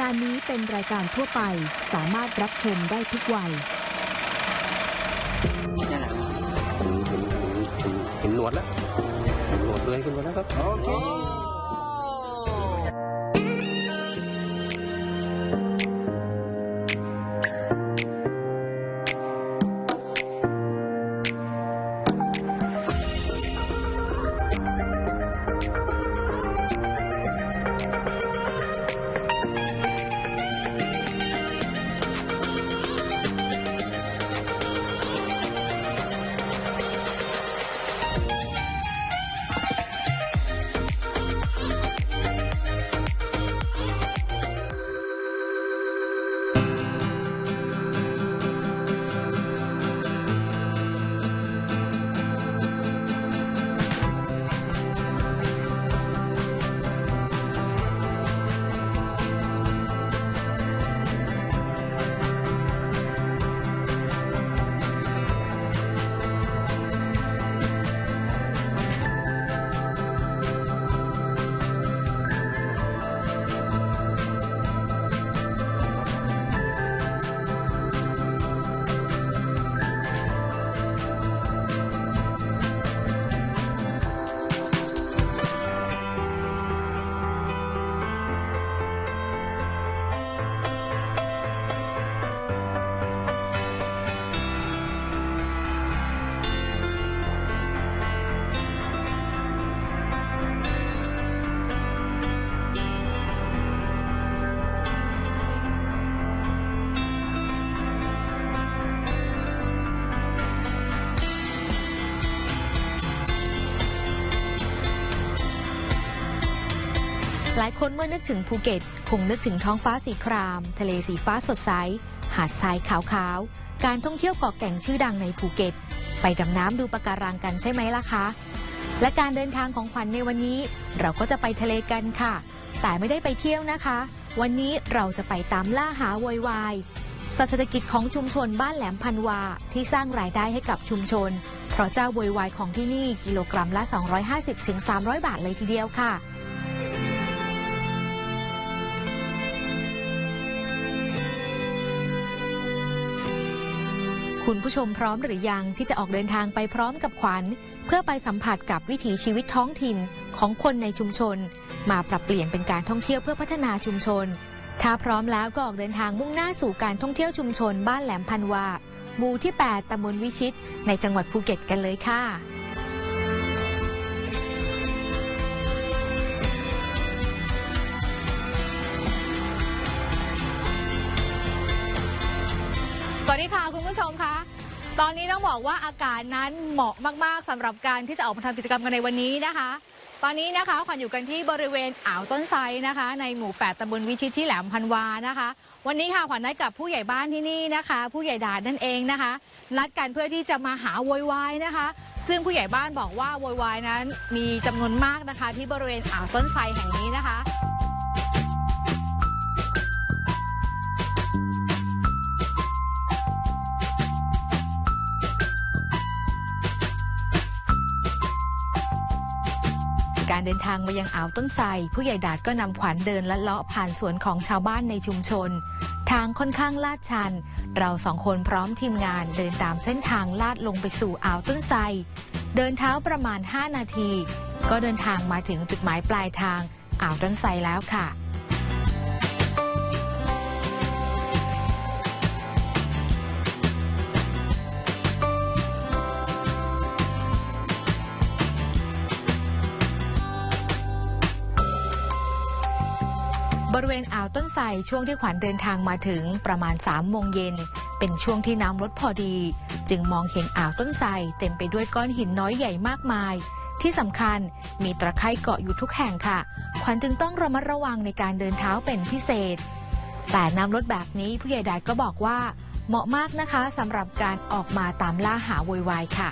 การนี้เป็นรายการทั่วไปสามารถรับชมได้ทุกวัย นั่นแหละเห็นเห็นเห็นหนวดแล้วเห็นหนวดเลยขึ้นมาแล้วครับ โอเคายคนเมื่อนึกถึงภูเก็ต คงนึกถึงท้องฟ้าสีคราม ทะเลสีฟ้าสดใส หาดทรายขาวๆ การท่องเที่ยวเกาะแก่งชื่อดังในภูเก็ต ไปดำน้ำดูปะการังกันใช่ไหมล่ะคะ และการเดินทางของขวัญในวันนี้ เราก็จะไปทะเลกันค่ะ แต่ไม่ได้ไปเที่ยวนะคะ วันนี้เราจะไปตามล่าหาโวยวายเศรษฐกิจของชุมชนบ้านแหลมพันวาที่สร้างรายได้ให้กับชุมชน เพราะเจ้าโวยวายของที่นี่กิโลกรัมละ 250-300 บาทเลยทีเดียวค่ะ คุณผู้ชมพร้อมหรือยังที่จะออกเดินทางไปพร้อมกับขวัญ เพื่อไปสัมผัสกับวิถีชีวิตท้องถิ่นของคนในชุมชน มาปรับเปลี่ยนเป็นการท่องเที่ยวเพื่อพัฒนาชุมชน ถ้าพร้อมแล้วก็ออกเดินทางมุ่งหน้าสู่การท่องเที่ยวชุมชนบ้านแหลมพันวาหมู่ที่ 8ตำบลวิชิต ในจังหวัดภูเก็ตกันเลยค่ะ ชมคะตอนนี้ต้องบอกว่าอากาศนั้นเหมาะมาก ๆสำหรับการที่จะออกมาทำกิจกรรมกันในวันนี้นะคะ ตอนนี้นะคะขวัญอยู่กันที่บริเวณอ่าวต้นไทรนะคะ ในหมู่ 8ตำบลวิชิตที่แหลมพันวานะคะ วันนี้ค่ะขวัญนัดกับผู้ใหญ่บ้านที่นี่นะคะ ผู้ใหญ่ดาดนั่นเองนะคะ นัดกันเพื่อที่จะมาหาโวยวายนะคะ ซึ่งผู้ใหญ่บ้านบอกว่าโวยวายนั้นมีจำนวนมากนะคะ ที่บริเวณอ่าวต้นไทรแห่งนี้นะคะ การเดินทางมายังอ่าวต้นไทรผู้ใหญ่ดาดก็นำขวัญเดินและเลาะผ่านสวนของชาวบ้านในชุมชน ทางค่อนข้างลาดชัน เราสองคนพร้อมทีมงานเดินตามเส้นทางลาดลงไปสู่อ่าวต้นไทรเดินเท้าประมาณ 5 นาที ก็เดินทางมาถึงจุดหมายปลายทางอ่าวต้นไทรแล้วค่ะ บริเวณอ่าวต้นไทรช่วงที่ขวัญเดินทางมาถึงประมาณ3โมงเย็น เป็นช่วงที่น้ำลดพอดี จึงมองเห็นอ่าวต้นไทรเต็มไปด้วยก้อนหินน้อยใหญ่มากมาย ที่สำคัญมีตะไคร่เกาะอยู่ทุกแห่งค่ะ ขวัญจึงต้องระมัดระวังในการเดินเท้าเป็นพิเศษ แต่น้ำลดแบบนี้ผู้ใหญ่ดาดก็บอกว่า เหมาะมากนะคะสำหรับการออกมาตามล่าหาโวยวายค่ะ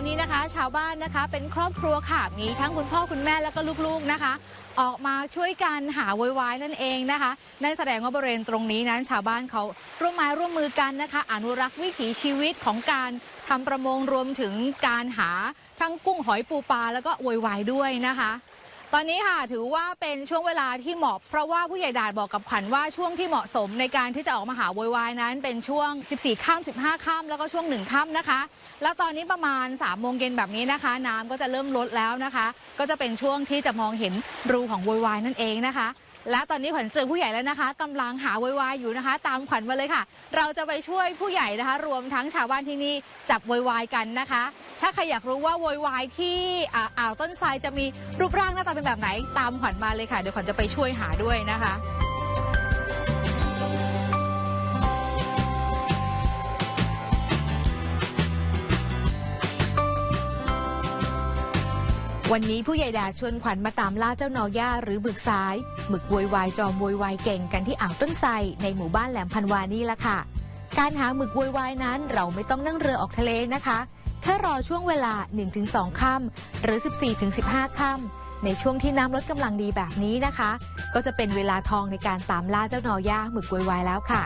อนนี้นะคะ ชาวบ้านนะคะ เป็นครอบครัวค่ะมีทั้งคุณพ่อคุณแม่แล้วก็ลูกๆนะคะ ออกมาช่วยกันหาไวยวายนั่นเองนะคะนั่นแสดงว่าบริเวณตรงนี้นั้นชาวบ้านเขาร่วมไม้ร่วมมือกันนะคะ อนุรักษ์วิถีชีวิตของการทำประมงรวมถึงการหาทั้งกุ้งหอยปูปลาแล้วก็ไวยวายด้วยนะคะ ตอนนี้ค่ะถือว่าเป็นช่วงเวลาที่เหมาะ เพราะว่าผู้ใหญ่ดาดบอกกับขวัญว่าช่วงที่เหมาะสมในการที่จะออกมาหาโวยวายนั้น เป็นช่วง 14ค่ำ15ค่ำแล้วก็ช่วง1ค่ำนะคะ แล้วตอนนี้ประมาณ3โมงเย็นแบบนี้นะคะ น้ำก็จะเริ่มลดแล้วนะคะ ก็จะเป็นช่วงที่จะมองเห็นรูของโวยวายนั่นเองนะคะ และตอนนี้ขวัญเจอผู้ใหญ่แล้วนะคะกำลังหาโวยวายอยู่นะคะ ตามขวัญมาเลยค่ะ เราจะไปช่วยผู้ใหญ่นะคะ รวมทั้งชาวบ้านที่นี่จับโวยวายกันนะคะ ถ้าใครอยากรู้ว่าโวยวายที่อ่าอ่าวต้นไทรจะมีรูปร่างหน้าตาเป็นแบบไหนตามขวัญมาเลยค่ะ เดี๋ยวขวัญจะไปช่วยหาด้วยนะคะ วันนี้ผู้ใหญ่ดาชวนขวัญมาตามล่าเจ้านอย่าหรือหมึกสายหมึกโวยวายจอมโวยวายเก่งกันที่อ่าวต้นไทรในหมู่บ้านแหลมพันวานี่ละค่ะ การหาหมึกโวยวายนั้นเราไม่ต้องนั่งเรือออกทะเลนะคะ แค่รอช่วงเวลา 1-2 ค่ำหรือ 14-15 ค่ำในช่วงที่น้ำลดกำลังดีแบบนี้นะคะ ก็จะเป็นเวลาทองในการตามล่าเจ้านอย่าหมึกโวยวายแล้วค่ะ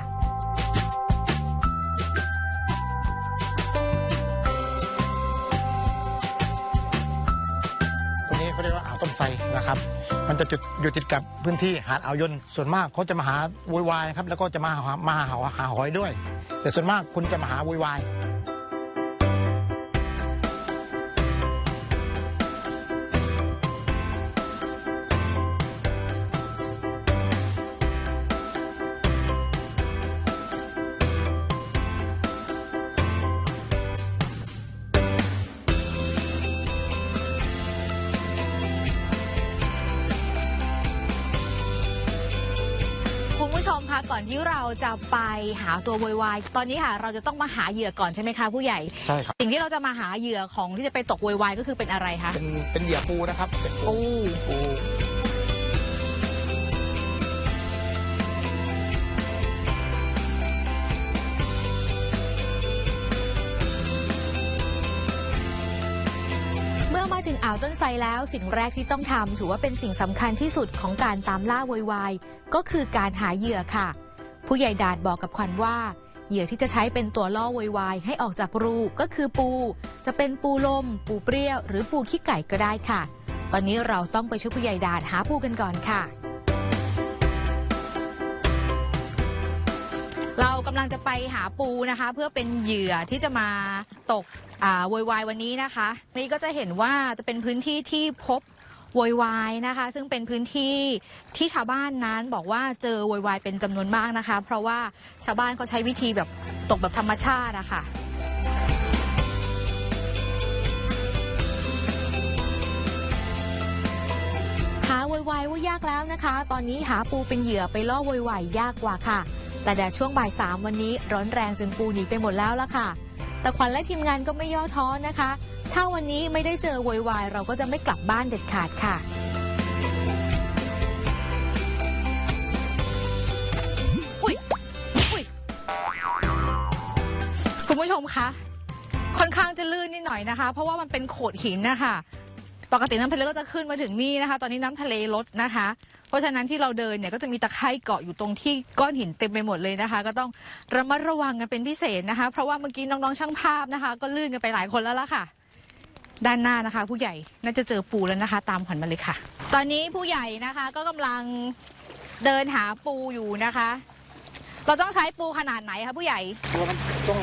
ตรงนี้เขาเรียกว่าอ่าวต้นไทรนะครับ มันจะจุดอยู่ติดกับพื้นที่หาดอ่าวยนส่วนมากเขาจะมาหาโวยวายครับ แล้วก็จะมาหามาหาหาหอยด้วย แต่ส่วนมากคุณจะมาหาโวยวาย จะไปหาตัวโวยวายตอนนี้ค่ะเราจะต้องมาหาเหยื่อก่อนใช่ไหมคะผู้ใหญ่ ใช่ครับสิ่งที่เราจะมาหาเหยื่อของที่จะไปตกโวยวายก็คือเป็นอะไรคะเป็นเป็นเหยื่อปูนะครับเป็นปูปูปูเมื่อมาถึงอ่าวต้นไทรแล้วสิ่งแรกที่ต้องทำถือว่าเป็นสิ่งสำคัญที่สุดของการตามล่าโวยวายก็คือการหาเหยื่อค่ะ ผู้ใหญ่ดาดบอกกับขวัญว่า เหยื่อที่จะใช้เป็นตัวล่อโวยวายให้ออกจากรูก็คือปู จะเป็นปูลม ปูเปรี้ยว หรือปูขี้ไก่ก็ได้ค่ะ ตอนนี้เราต้องไปช่วยผู้ใหญ่ดาดหาปูกันก่อนค่ะ เรากำลังจะไปหาปูนะคะ เพื่อเป็นเหยื่อที่จะมาตกอ่าโวยวายวันนี้นะคะ นี่ก็จะเห็นว่าจะเป็นพื้นที่ที่พบ โวยวายนะคะ ซึ่งเป็นพื้นที่ที่ชาวบ้านนั้นบอกว่าเจอโวยวายเป็นจำนวนมากนะคะ เพราะว่าชาวบ้านเขาใช้วิธีแบบตกแบบธรรมชาติอะค่ะหาโวยวายว่ายากแล้วนะคะ ตอนนี้หาปูเป็นเหยื่อไปล่อโวยวายยากกว่าค่ะ แต่แดดช่วงบ่ายสามวันนี้ร้อนแรงจนปูหนีไปหมดแล้วละค่ะ แต่ขวัญและทีมงานก็ไม่ย่อท้อนะคะ ถ้าวันนี้ไม่ได้เจอโวยวายเราก็จะไม่กลับบ้านเด็ดขาดค่ะ อุ้ยอุ้ยคุณผู้ชมคะ ค่อนข้างจะลื่นนิดหน่อยนะคะ เพราะว่ามันเป็นโขดหินนะคะปกติน้ำทะเลก็จะขึ้นมาถึงนี่นะคะ ตอนนี้น้ำทะเลลดนะคะ เพราะฉะนั้นที่เราเดินเนี่ยก็จะมีตะไคร่เกาะอยู่ตรงที่ก้อนหินเต็มไปหมดเลยนะคะ ก็ต้องระมัดระวังกันเป็นพิเศษนะคะ เพราะว่าเมื่อกี้น้องๆช่างภาพนะคะ ก็ลื่นกันไปหลายคนแล้วล่ะค่ะ ด้านหน้านะคะ ผู้ใหญ่น่าจะเจอปูแล้วนะคะ ตามขวัญมาเลยค่ะ ตอนนี้ผู้ใหญ่นะคะก็กำลังเดินหาปูอยู่นะคะ เราต้องใช้ปูขนาดไหนคะผู้ใหญ่ตัวมันต้อง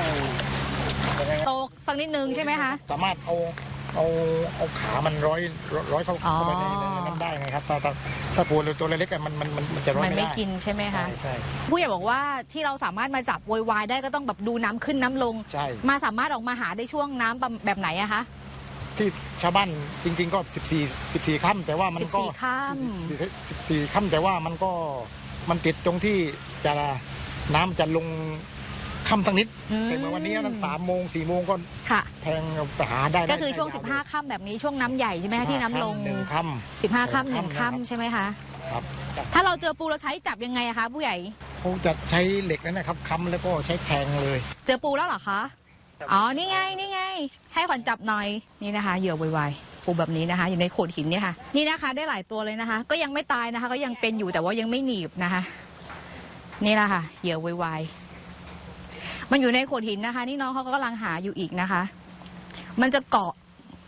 ยังไงโตสักนิดนึงใช่ไหมคะ สามารถเอาเอาเอาขามันร้อยร้อยเข้าอ๋อเข้าไปในในนั้นได้ไงครับถ้าถ้าถ้าปูตัวเล็กๆอะมันมันมันมันจะร้อยมันไม่ไม่ได้กินใช่ไหมคะใช่ใช่ผู้ใหญ่บอกว่าที่เราสามารถมาจับโวยวายได้ก็ต้องแบบดูน้ำขึ้นน้ำลงใช่มาสามารถออกมาหาได้ช่วงน้ำประแบบไหนอะคะ ที่ชาวบ้านจริง ๆ ก็ 14 14ค่ำแต่ว่ามันก็14ค่ำ14ค่ำแต่ว่ามันก็มันติดตรงที่จะน้ำจะลงค่ำทั้งนิด อืม แต่เมื่อวันนี้นั้นสามโมงสี่โมงก็ค่ะ แทงไปหาได้ก็คือช่วงได้ยาว15ค่ำแบบนี้ช่วงน้ำใหญ่ใช่ไหมคะที่น้ำลง หนึ่งค่15ค่ำหนึ่งครับค่ำใช่ไหมคะำครับถ้าเราเจอปูเราใช้จับยังไงอะคะผู้ใหญ่ เขาจะใช้เหล็กนั่นนะครับค้ำแล้วก็ใช้แทงเลย เจอปูแล้วเหรอคะ อ๋อ นี่ไง นี่ไง ให้ขวัญจับหน่อย นี่นะคะ เหยื่อไวๆปูแบบนี้นะคะ อยู่ในโขดหินเนี่ยค่ะ นี่นะคะ ได้หลายตัวเลยนะคะ ก็ยังไม่ตายนะคะ ก็ยังเป็นอยู่แต่ว่ายังไม่หนีบนะคะ นี่แหละค่ะ เหยื่อไวๆมันอยู่ในโขดหินนะคะ นี่น้องเขาก็กำลังหาอยู่อีกนะคะ มันจะเกาะ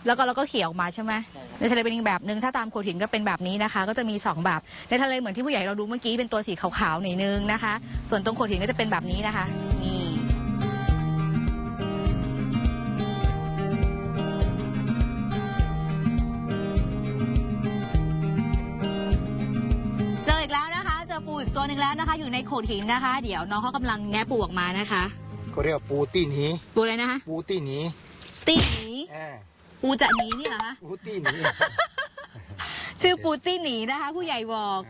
แล้วก็เราก็เขี่ยออกมาใช่ไหมในทะเลเป็นอีกแบบหนึ่งถ้าตามโขดหินก็เป็นแบบนี้นะคะ ก็จะมีสองแบบ ในทะเลเหมือนที่ผู้ใหญ่เราดูเมื่อกี้เป็นตัวสีขาวๆหน่อยนึงนะคะ ส่วนตรงโขดหินก็จะเป็นแบบนี้นะคะ ตัวหนึ่งแล้วนะคะ อยู่ในโขดหินนะคะ เดี๋ยวน้องเขากำลังแงะปูออกมานะคะก็เรียกว่าปูตี้หนีปูอะไรนะคะ ปูตี้หนีตีหนีอ่าปูจะหนีนี่เหรอคะปูตี้หนีชื่อปูตี้หนีนะคะ ผู้ใหญ่บอก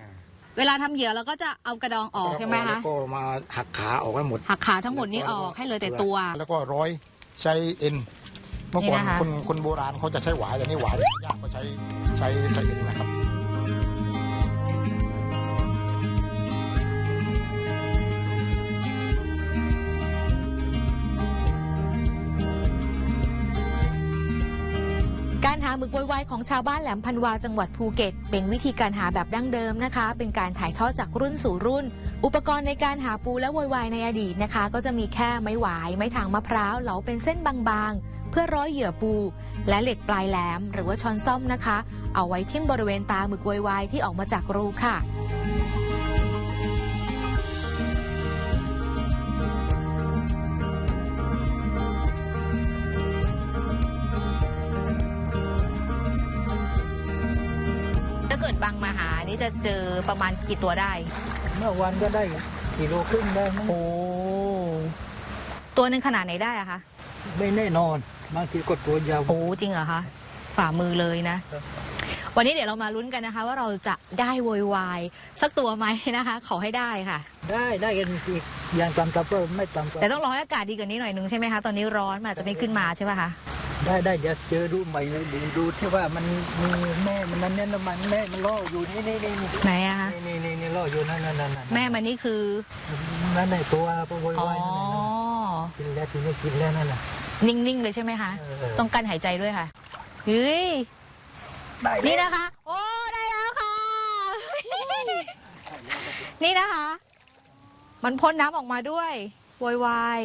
เวลาทำเหยื่อเราก็จะเอากระดองออกใช่ไหมแล้คะวก็มาหักขาออกให้หมด หักขาทั้งหมดนี้ออกให้เหลือแต่ตัว แล้วก็ร้อยใช้เอ็น เมื่อก่อนนี่นะคะ คนคนโบราณเขาจะใช้หวายแต่นี่หวายยากก็ใช้ใช้ใช้เอ็นนะครับาหมึกไวๆของชาวบ้านแหลมพันวาจังหวัดภูเก็ต เป็นวิธีการหาแบบดั้งเดิมนะคะ เป็นการถ่ายทอดจากรุ่นสู่รุ่น อุปกรณ์ในการหาปูและไวๆในอดีตนะคะ ก็จะมีแค่ไม้หวาย ไม้ทางมะพร้าวเหลาเป็นเส้นบางๆ เพื่อร้อยเหยื่อปู และเหล็กปลายแหลม หรือว่าช้อนซ่อมนะคะ เอาไว้ทิ่มบริเวณตาหมึกไวๆที่ออกมาจากรูค่ะ จะเจอประมาณกี่ตัวได้ เมื่อวันก็ได้กิโลครึ่งได้มั้งโอ้ตัวหนึ่งขนาดไหนได้อะคะไม่แน่นอนบางทีก็ตัวยาวโอ้จริงเหรอคะฝ่ามือเลยนะ วันนี้เดี๋ยวเรามาลุ้นกันนะคะ ว่าเราจะได้โวยวายสักตัวไหมนะคะ ขอให้ได้ค่ะ ได้ได้กันอีกอย่างต่ำๆก็ไม่ต่ำกว่าแต่ต้องรอให้อากาศดีกว่านี้หน่อยนึงใช่ไหมคะตอนนี้ร้อนมันอาจจะไม่ขึ้นมาใช่ป่ะคะ ได้ได้เดี๋ยวเจอรูปใหม่เลยดูดูที่ว่ามันมีแม่มันนั่นเนี่ยนะมันแม่มันล่ออยู่นี่นี่นี่นี่ไหนอะคะนี่นี่นี่ล่ออยู่นั่นนั่นนั่นนั่นแม่มันนี่คือนั่นในตัวปโวอ๋อยวายนั่นน่ะกินแล้วทีนี้กินแล้วนั่นน่ะ นิ่ง ๆ เลยใช่ไหมคะ เออต้องกั้นหายใจด้วยค่ะเฮ้ย ได้นี่แล้วนะคะ โอ้ ได้แล้วค่ะ นี่นะคะ มันพ่นน้ำออกมาด้วยโวยวาย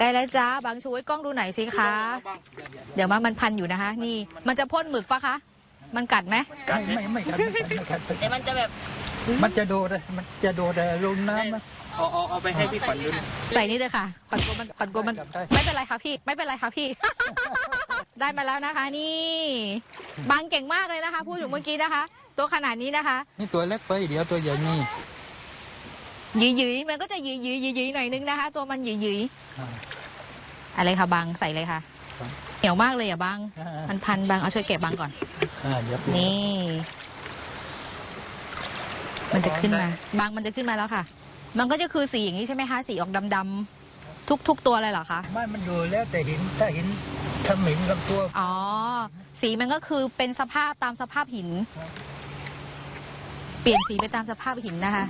ได้แล้วจ้าบางช่วยกล้องดูหน่อยสิคะ เดี๋ยวมามันพันอยู่นะคะ นี่มันจะพ่นหมึกปะคะ มันกัดไหมไม่ไม่ไม่กัดไม่กัดไม่กัดเดี๋ยวมันจะแบบมันจะโดดเลยมันจะโดดแต่ลงน้ำนะเอาเอาเอาไปให้พี่ขวัญดูหน่อยใส่นี่เลยค่ะขวัญกลัวมันขวัญกลัวมันจับได้ไม่เป็นไรค่ะพี่ ไม่เป็นไรค่ะพี่ ได้มาแล้วนะคะ นี่บางเก่งมากเลยนะคะ พูดอยู่เมื่อกี้นะคะ ตัวขนาดนี้นะคะ นี่ตัวเล็กไปเดี๋ยวตัวใหญ่นี่ หยืยๆมันก็จะหยืยๆหยืยๆหน่อยนึงนะคะ ตัวมันหยืยๆอะไรคะบางใส่เลยค่ะเหนียวมากเลยอะบางอ่าพันพันๆบางเอาช่วยเก็บบางก่อน อ่าเดี๋ยวนี่ มันจะขึ้นมา บางมันจะขึ้นมาแล้วค่ะ มันก็จะคือสีอย่างนี้ใช่ไหมคะ สีออกดำๆทุกทุกตัวเลยเหรอคะ ไม่มันดูแล้วแต่หินถ้าหินถ้าหินลำตัวอ๋อ สีมันก็คือเป็นสภาพตามสภาพหิน เปลี่ยนสีไปตามสภาพหินนะคะ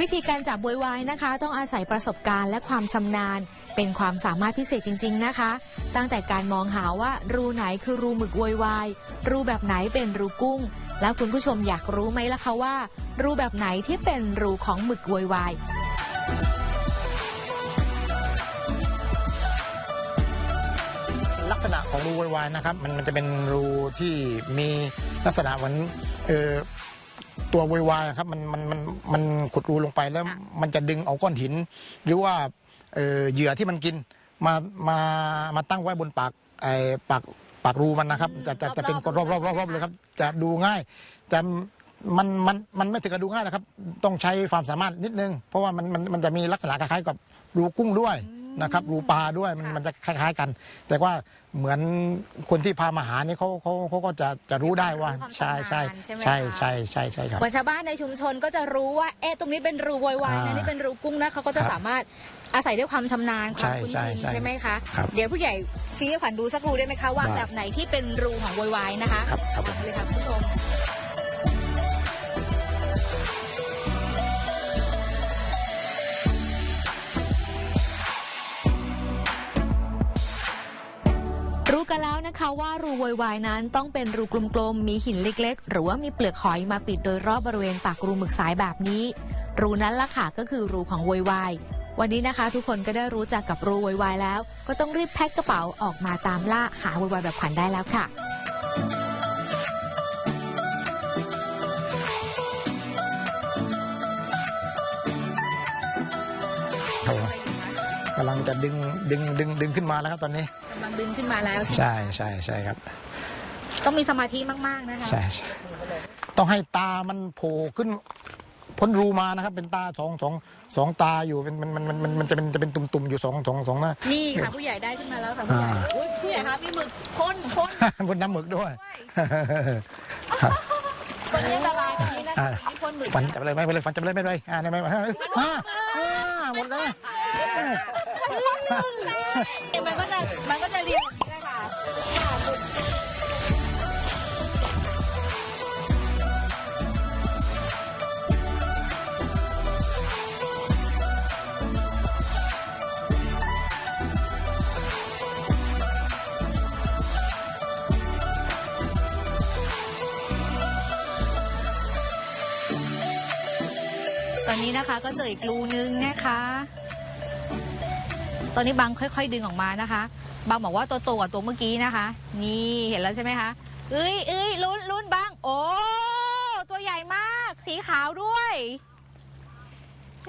วิธีการจับวยวายนะคะ ต้องอาศัยประสบการณ์และความชำนาญ เป็นความสามารถพิเศษจริง ๆนะคะ ตั้งแต่การมองหาว่ารูไหนคือรูหมึกวยวายรูแบบไหนเป็นรูกุ้ง แล้วคุณผู้ชมอยากรู้ไหมล่ะคะว่า รูแบบไหนที่เป็นรูของหมึกวยวายลักษณะของรูวายนะครับมันมันจะเป็นรูที่มีลักษณะเหมือนเออ ตัววายๆครับมันมันมันมันขุดรูลงไปแล้วค่ะมันจะดึงเอาก้อนหิน หรือว่าเออเหยื่อที่มันกินมามามาตั้งไว้บนปากไอ้ปากปากรูมันนะครับจะจะจะเป็นรอบรอบรอบรอบเลยครับ จะดูง่ายแต่มันมันมันไม่ถึงกับดูง่ายนะครับ ต้องใช้ความสามารถนิดนึง เพราะว่ามันมันมันจะมีลักษณะคล้ายๆกับรูกุ้งด้วยอืม นะครับรูปลาด้วยมันค่ะ มันจะคล้าย ๆกัน แต่ว่าเหมือนคนที่พามาหานี่เขาเขาเขาก็จะจะรู้ได้ว่าความใช่ใช่ชำนาญใช่ไหมใช่คะ ใช่ใช่ใช่ครับ เหมือนชาวบ้านในชุมชนก็จะรู้ว่า เอ๊ะ ตรงนี้เป็นรูโวยวายนะอ่านี่เป็นรูกุ้งนะเขาก็จะครับสามารถอาศัยด้วยความชำนาญความใช่คุ้นใช่ชินใช่ใช่ไหมคะ ครับเดี๋ยวผู้ใหญ่ชี้ให้ขวัญดูสักรูได้ไหมคะว่าได้แบบไหนที่เป็นรูของโวยวายนะคะครับครับตามเลยค่ะคุณผู้ชม กันแล้วนะคะว่ารูโวยวายนั้นต้องเป็นรูกลมๆ มีหินเล็กๆ หรือว่ามีเปลือกหอยมาปิดโดยรอบบริเวณปากรูหมึกสายแบบนี้ รูนั้นล่ะค่ะก็คือรูของโวยวายวันนี้นะคะ ทุกคนก็ได้รู้จักกับรูโวยวายแล้ว ก็ต้องรีบแพ็คกระเป๋าออกมาตามล่าหาโวยวายแบบขวัญได้แล้วค่ะกำลังจะดึงดึงดึงดึงขึ้นมาแล้วครับตอนนี้ ดึงขึ้นมาแล้วใช่ใช่ใช่ครับ ต้องมีสมาธิมาก ๆ นะคะใช่ใช่ต้องให้ตามันโผล่ขึ้นพ้นรูมานะครับ เป็นตาสองสองสองตาอยู่เป็นมันมันมันมันมันจะเป็นจะเป็นตุ่มๆอยู่สองสองสองหน้านี่ค่ะผู้ใหญ่ได้ขึ้นมาแล้วค่ะผู้ใหญ่อ่าอุ๊ยผู้ใหญ่คะพี่หมึกพ่นพ่นบนน้ำหมึกด้วยตัวนี้อันตรายตรงนี้นะคะอ่านี่พ่นหมึกฟันจับเลยไม่ไปเลยฟันจับเลยไม่ไปเลยอ่าไม่ไปอ่าอ่าอ่าหมดเลย มันก็จะมันก็จะเรียงอย่างนี้เลยค่ะตอนนี้นะคะก็เจออีกรูนึงนะคะ ตอนนี้บางค่อย ๆ ดึงออกมานะคะ บางบอกว่าตัวโตกว่าตัวเมื่อกี้นะคะ นี่เห็นแล้วใช่ไหมคะเอ้ยเอ้ยลุ้นลุ้นบาง โอ้ตัวใหญ่มาก สีขาวด้วย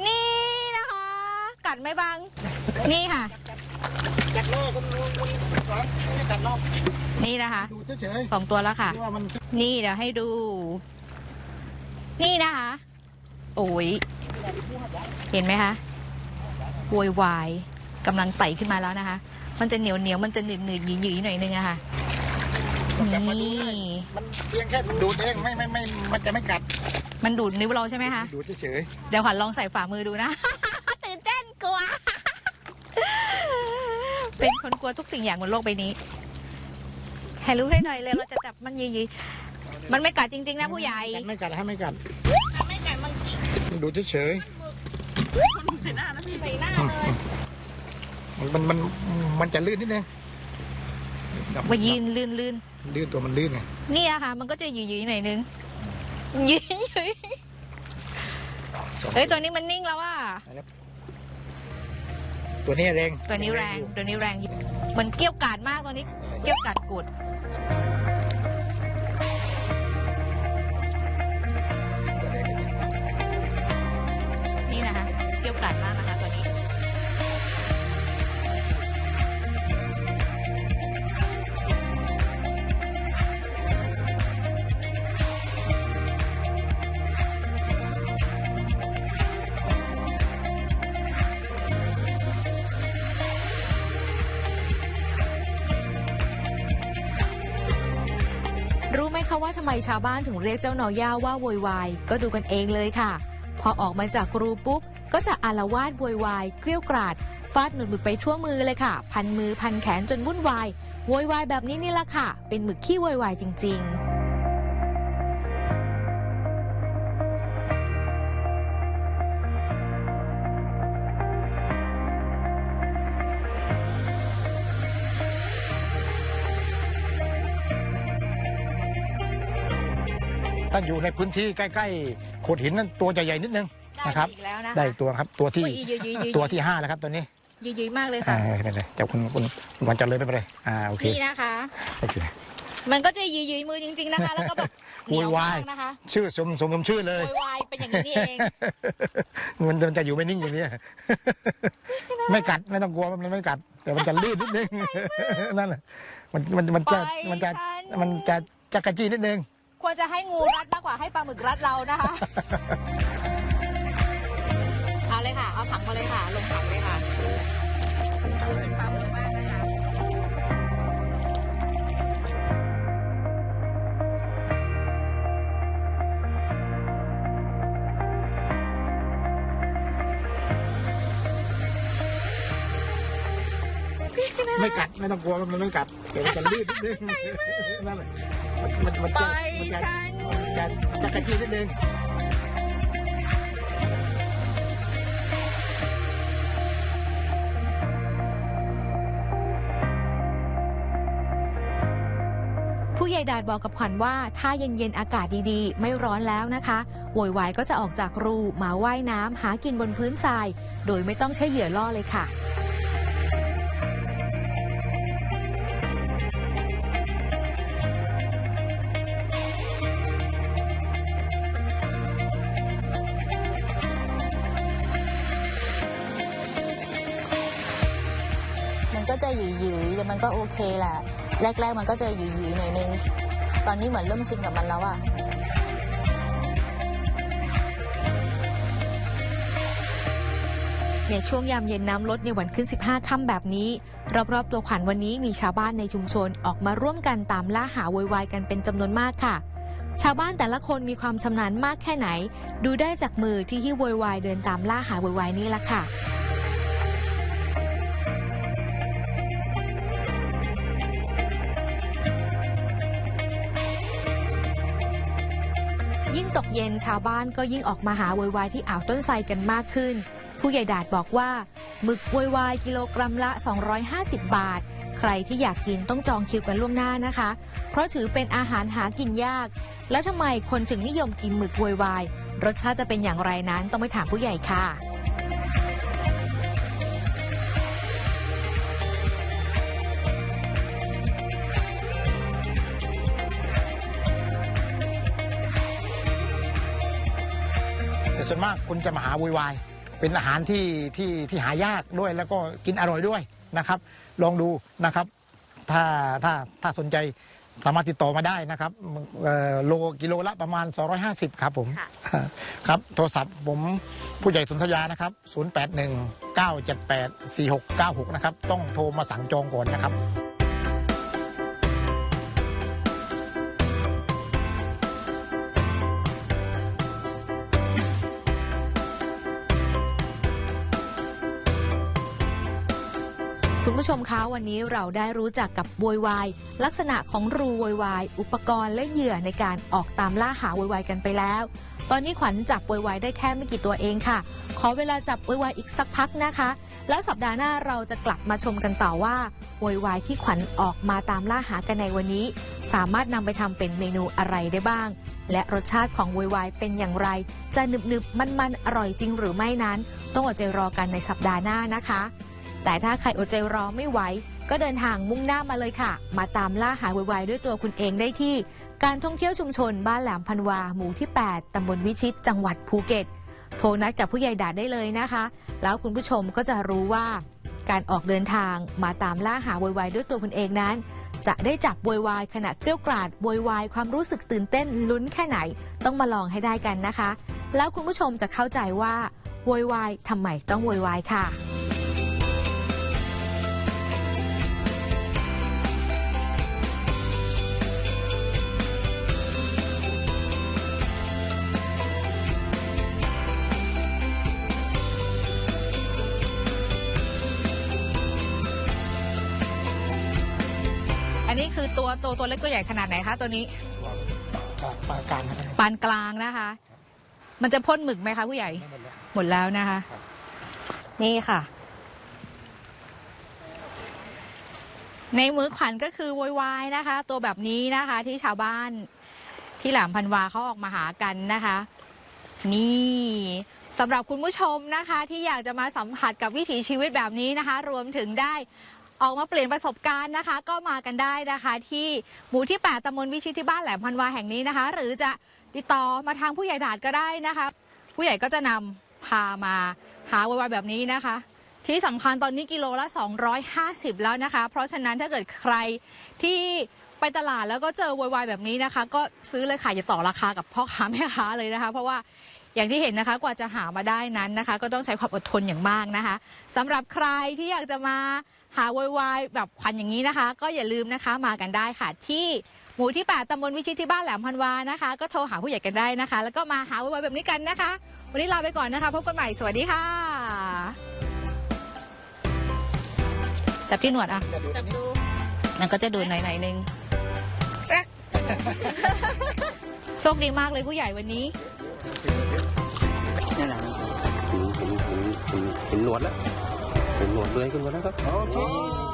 นี่นะคะ กัดไหมบาง นี่ค่ะกัดโลกมันมันสองไม่กัดโลกนี่นะคะดูเฉยสองตัวแล้วค่ะนนี่เดี๋ยวให้ดู นี่นะคะ โอ้ย เห็นไหมคะโวยวาย กำลังไต่ขึ้นมาแล้วนะคะ มันจะเหนียวเหนียวๆมันจะหนืดหนืดๆหยีหยีๆหน่อยนึงอะค่ะนี่มันเพียงแค่ดูดเองไม่ไม่ไม่มันจะไม่กัด มันดูดนิ้วเราใช่ไหมคะดูดเฉยเดี๋ยวขวัญลองใส่ฝ่ามือดูนะตื่นเต้นกลัว เป็นคนกลัวทุกสิ่งอย่างบนโลกใบนี้ให้รู้ให้หน่อยเลยเราจะจับมันยียีๆมันไม่กัดจริง ๆ นะๆผู้ใหญ่กัดไม่กัดให้ไม่กัดไม่กัดมันดูดเฉยใส่หน้าเลยๆ มันมันมันจะลื่นนิดนึงว่ายืนลื่นลื่นลื่นตัวมันลื่นไงๆนี่อะค่ะ มันก็จะหยีๆหน่อยนึงหยีๆเฮ้ยตัวนี้มันนิ่งแล้วอะตัวนี้แรง ตัวนี้แรง ตัวนี้แรงอยู่มันเกี้ยวกาดมากตัวนี้ เกี้ยวกาดกุดตัวแรงนิดนึงนี่นะคะ เกี้ยวกาดมาก นะคะตัวนี้รู้ไหมคะว่าทำไมชาวบ้านถึงเรียกเจ้านอย่าว่าโวยวายก็ดูกันเองเลยค่ะ พอออกมาจากรูปุ๊บ ก็จะอารวาสโวยวายเกลี้ยวกราดฟาดหนุดหมึกไปทั่วมือเลยค่ะ พันมือพันแขนจนวุ่นวายโวยวายแบบนี้นี่แหละค่ะ เป็นหมึกขี้โวยวายจริง ๆ ถ้าอยู่ในพื้นที่ใกล้ๆโขดหินนั่นตัวจะใหญ่นิดนึงนะครับ อีกแล้วนะคะได้อีกตัวครับตัวที่โอ้ยยืยๆๆตัวที่ห้าแล้วครับตัวนี้ยืยๆมากเลยอ่าค่ะ ไม่เป็นไรแต่คุณคุณคุณวันจันทร์เลยไม่เป็นไรอ่าโอเคนี่นะคะ โอเค มันก็จะยืยๆมือจริง ๆนะคะ แล้วก็แบบเหนียวโวยวามาย กนะคะชื่อสมสมสมชื่อเลย โวยวายเป็นอย่างนี้นี่เอง มันมันจะอยู่ไม่นิ่งอย่างนี้ไม่กัดไม่ต้องกลัวมันไม่กัด แต่มันจะลื่นนิดนึง นั่นแหละมันมันมันจะปล่อยมันจะฉัน มันจะจักรจี้นิดนึง ควรจะให้งูรัดมากกว่าให้ปลาหมึกรัดเรานะคะ เอาเลยค่ะ เอาถังมาเลยค่ะ ลงถังเลยค่ะ ไม่กัดไม่ต้องกลัวมันไม่กัดเดี๋ยวมันจะรีบนิดนึงนั่นแหละมันมันจะมันจะจะจะกระจีนิดนึงผู้ใหญ่ดาดบอกกับขวัญว่าถ้าเย็นๆอากาศดีๆ ไม่ร้อนแล้วนะคะโวยวายก็จะออกจากรูมาว่ายน้ำหากินบนพื้นทราย โดยไม่ต้องใช้เหยื่อล่อเลยค่ะ แรก ๆ มันก็จะหยืยๆหน่อยนึง ตอนนี้เหมือนเริ่มชินกับมันแล้วอะในช่วงยามเย็นน้ำลดในวันขึ้น 15 ค่ำแบบนี้ รอบๆ ตัวขวัญวันนี้มีชาวบ้านในชุมชนออกมาร่วมกันตามล่าหาวยวายกันเป็นจำนวนมากค่ะ ชาวบ้านแต่ละคนมีความชำนาญมากแค่ไหน ดูได้จากมือที่ที่โวยวายเดินตามล่าหาวยวายนี่ละค่ะ เย็นชาวบ้านก็ยิ่งออกมาหาวยวายที่อ่าวต้นไทรกันมากขึ้น ผู้ใหญ่ดาดบอกว่าหมึกวยวายกิโลกรัมละ 250 บาท ใครที่อยากกินต้องจองคิวกันล่วงหน้านะคะ เพราะถือเป็นอาหารหากินยาก แล้วทำไมคนถึงนิยมกินหมึกโวยวายรสชาติจะเป็นอย่างไรนั้นต้องไปถามผู้ใหญ่ค่ะ ส่วนมากคนจะมาหาโวยวาย เป็นอาหารที่ที่ที่หายากด้วย แล้วก็กินอร่อยด้วยนะครับ ลองดูนะครับ ถ้าถ้าถ้าสนใจสามารถติดต่อมาได้นะครับเอ่อโลกิโลละประมาณ 250 ครับผม ครับ โทรศัพท์ผมผู้ใหญ่สนธยานะครับ 081 978 4696 นะครับ ต้องโทรมาสั่งจองก่อนนะครับ คุณผู้ชมคะวันนี้เราได้รู้จักกับโวยวายลักษณะของรูโวยวายอุปกรณ์และเหยื่อในการออกตามล่าหาโวยวายกันไปแล้ว ตอนนี้ขวัญจับโวยวายได้แค่ไม่กี่ตัวเองค่ะ ขอเวลาจับโวยวายอีกสักพักนะคะ แล้วสัปดาห์หน้าเราจะกลับมาชมกันต่อว่าโวยวายที่ขวัญออกมาตามล่าหากันในวันนี้ สามารถนำไปทำเป็นเมนูอะไรได้บ้าง และรสชาติของโวยวายเป็นอย่างไร จะหนึบหนึบมันๆอร่อยจริงหรือไม่นั้น ต้องอดใจรอกันในสัปดาห์หน้านะคะ แต่ถ้าใครอดใจรอไม่ไหว ก็เดินทางมุ่งหน้ามาเลยค่ะ มาตามล่าหาไวๆด้วยตัวคุณเองได้ที่ การท่องเที่ยวชุมชนบ้านแหลมพันวา หมู่ที่ 8 ตำบลวิชิต จังหวัดภูเก็ต โทรนัดกับผู้ใหญ่ดาดได้เลยนะคะ แล้วคุณผู้ชมก็จะรู้ว่า การออกเดินทางมาตามล่าหาไวๆด้วยตัวคุณเองนั้น จะได้จับวยวายขณะเกลี้ยกราดโวยวายความรู้สึกตื่นเต้นลุ้นแค่ไหน ต้องมาลองให้ได้กันนะคะ แล้วคุณผู้ชมจะเข้าใจว่าโวยวายทำไมต้องโวยวายค่ะ ตัวตัวตัวเล็กตัวใหญ่ขนาดไหนคะตัวนี้ปาการนะครับปานกลางนะคะ มันจะพ่นหมึกไหมคะผู้ใหญ่ หมดแล้วนะคะ นี่ค่ะ ในมือขวัญก็คือโวยวายนะคะ ตัวแบบนี้นะคะ ที่ชาวบ้านที่แหลมพันวาเขาออกมาหากันนะคะ นี่สำหรับคุณผู้ชมนะคะ ที่อยากจะมาสัมผัสกับวิถีชีวิตแบบนี้นะคะ รวมถึงได้ ออกมาเปลี่ยนประสบการณ์นะคะ ก็มากันได้นะคะ ที่หมู่ที่ 8ตำบลวิชิตที่บ้านแหลมพันวาแห่งนี้นะคะ หรือจะติดต่อมาทางผู้ใหญ่ดาดก็ได้นะคะ ผู้ใหญ่ก็จะนำพามาหาวัวแบบนี้นะคะ ที่สำคัญตอนนี้กิโลละ 250 แล้วนะคะ เพราะฉะนั้นถ้าเกิดใครที่ไปตลาดแล้วก็เจอววายแบบนี้นะคะ ก็ซื้อเลยค่ะอย่าต่อราคากับพ่อค้าแม่ค้าเลยนะคะ เพราะว่าอย่างที่เห็นนะคะกว่าจะหามาได้นั้นนะคะ ก็ต้องใช้ความอดทนอย่างมากนะคะสำหรับใครที่อยากจะมา หาโวยวายแบบขวัญอย่างนี้นะคะ ก็อย่าลืมนะคะมากันได้ค่ะ ที่หมู่ที่ 8ตำบลวิชิตที่บ้านแหลมพันวานะคะ ก็โทรหาผู้ใหญ่กันได้นะคะ แล้วก็มาหาโวยวายแบบนี้กันนะคะ วันนี้ลาไปก่อนนะคะ พบกันใหม่สวัสดีค่ะจับที่หนวดอะมันก็จะดูหน่อยหน่อยๆนึงโชคดีมากเลยผู้ใหญ่วันนี้ นี่แหละเห็นเห็นเห็นเห็นหนวดแล้ว เห็นหนวดเลยขึ้นมาแล้วครับโอเค